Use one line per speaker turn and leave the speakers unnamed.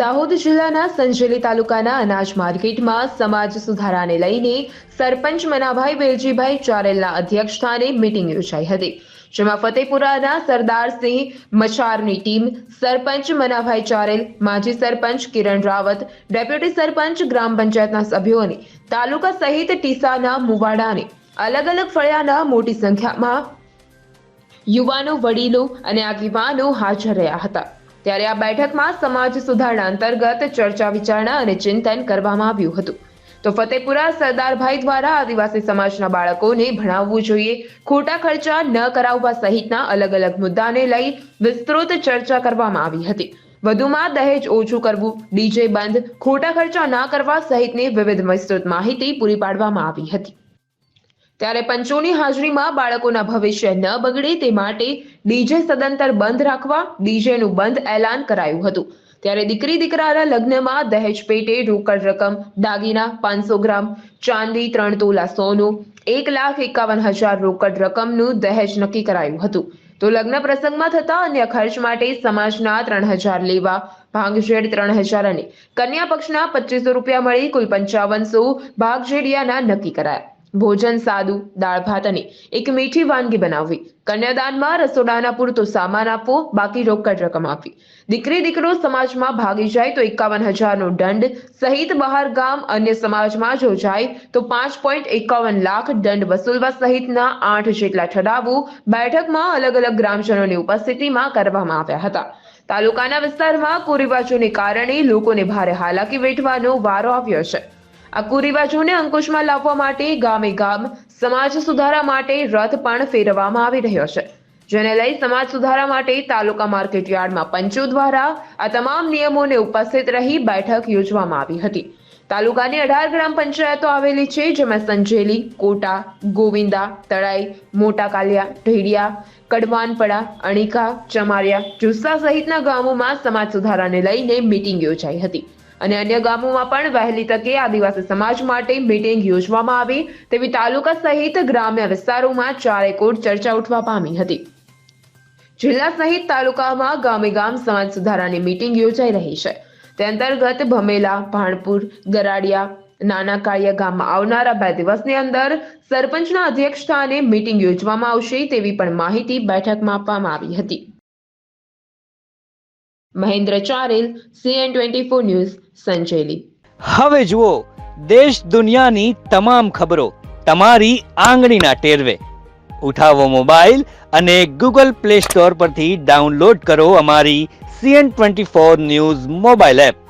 દાહોદ જિલ્લાના સંજેલી તાલુકાના અનાજ માર્કેટમાં સમાજ સુધારાને લઈને સરપંચ મનાભાઈ વેલજીભાઈ ચારેલના અધ્યક્ષસ્થાને મીટિંગ યોજાઈ હતી, જેમાં ફતેપુરાના સરદારસિંહ મચારની ટીમ સરપંચ મનાભાઈ ચારેલ, માજી સરપંચ કિરણ રાવત, ડેપ્યુટી સરપંચ ગ્રામ પંચાયતના સભ્યો અને તાલુકા સહિત ટીસાના મુવાડાને અલગ અલગ ફળિયાના મોટી સંખ્યામાં યુવાનો, વડીલો અને આગેવાનો હાજર રહ્યા હતા. ત્યારે આ બેઠકમાં સમાજ સુધારણા અંતર્ગત ચર્ચા, વિચારણા અને ચિંતન કરવામાં આવ્યું હતું. તો ફતેપુરા સરદારભાઈ દ્વારા આદિવાસી સમાજના બાળકોને ભણાવવું જોઈએ. ખોટા ખર્ચા ન કરાવવા સહિતના અલગ અલગ મુદ્દાને લઈ વિસ્તૃત ચર્ચા કરવામાં આવી હતી. વધુમાં દહેજ ઓછું કરવું, ડીજે બંધ, ખોટા ખર્ચા ના કરવા સહિતની વિવિધ વિસ્તૃત માહિતી પૂરી પાડવામાં આવી હતી. ત્યારે પંચોની હાજરીમાં બાળકોના ભવિષ્ય ન બગડે તે માટે ડીજે સદંતર બંધ રાખવા ડીજેનું બંધ એલાન કરાયું હતું. ત્યારે દીકરી દીકરાના લગ્નમાં દહેજ પેટે રોકડ રકમ, દાગીના પાંચસો ગ્રામ, ચાંદી ત્રણ તોલા સોનું, એક લાખ એકાવન હજાર રોકડ રકમનું દહેજ નક્કી કરાયું હતું. તો લગ્ન પ્રસંગમાં થતા અન્ય ખર્ચ માટે સમાજના ત્રણ હજાર લેવા, ભાંગજેડ ત્રણ હજાર અને કન્યા પક્ષના પચીસો રૂપિયા મળી કુલ પંચાવનસો ભાગજેડિયાના નક્કી કરાયા. ભોજન, સાદું દાળ ભાત અને એક મીઠી વાનગી બનાવવી. કન્યાદાનમાં રસોડાના પૂરતો સામાન આપવો, બાકી રોકડ રકમ આપવી. દીકરી, દીકરો સમાજમાં ભાગી જાય તો એકાવન હજારનો દંડ, સહિત બહાર ગામ અન્ય સમાજમાં જો જાય તો પાંચ પોઈન્ટ એકાવન લાખ દંડ વસૂલવા સહિતના આઠ જેટલા ઠરાવો બેઠકમાં અલગ અલગ ગ્રામજનોની ઉપસ્થિતિમાં કરવામાં આવ્યા હતા. તાલુકાના વિસ્તારમાં કુરિવાજોને કારણે લોકોને ભારે હાલાકી વેઠવાનો વારો આવ્યો છે. આ કુરિવાજોને અંકુશમાં લાવવા માટે ગામે ગામ સમાજ સુધારા માટે રથ પણ ફેરવવામાં આવી રહ્યો છે. જેને લઈ સમાજ સુધારા માટે તાલુકા માર્કેટ યાર્ડમાં પંચો દ્વારા આ તમામ નિયમોને ઉપસ્થિત રહી બેઠક યોજવામાં આવી હતી. તાલુકાની અઢાર ગ્રામ પંચાયતો આવેલી છે, જેમાં સંજેલી, કોટા, ગોવિંદા, તળાઈ, મોટા કાલિયા ઢેડિયા કડવાનપડા, અણીકા, ચમારિયા, જુસ્સા સહિતના ગામોમાં સમાજ સુધારાને લઈને મીટિંગ યોજાઈ હતી. અને અન્ય ગામોમાં પણ વહેલી તકે આદિવાસી સમાજ માટે મીટિંગ યોજવામાં આવી. તેવી તાલુકા સહિત ગ્રામ્ય વિસ્તારોમાં ચારે કોટ ચર્ચા ઉઠવા પામી હતી. જિલ્લા સહિત તાલુકામાં ગામે ગામ સમાજ સુધારાની મીટિંગ યોજાઈ રહી છે. તે અંતર્ગત ભમેલા, ભાણપુર, ગરાડિયા નાના કાળિયા ગામમાં આવનારા બે દિવસની અંદર સરપંચના અધ્યક્ષ સ્થાને મીટિંગ યોજવામાં આવશે તેવી પણ માહિતી બેઠકમાં આપવામાં આવી હતી. Mahendra Charel CN twenty four news Sanjeli.
હવે જુઓ, દેશ દુનિયાની તમામ ખબરો તમારી આંગળીના ટેરવે. ઉઠાવો મોબાઈલ અને ગૂગલ પ્લે સ્ટોર પરથી ડાઉનલોડ કરો અમારી CN twenty four news mobile app.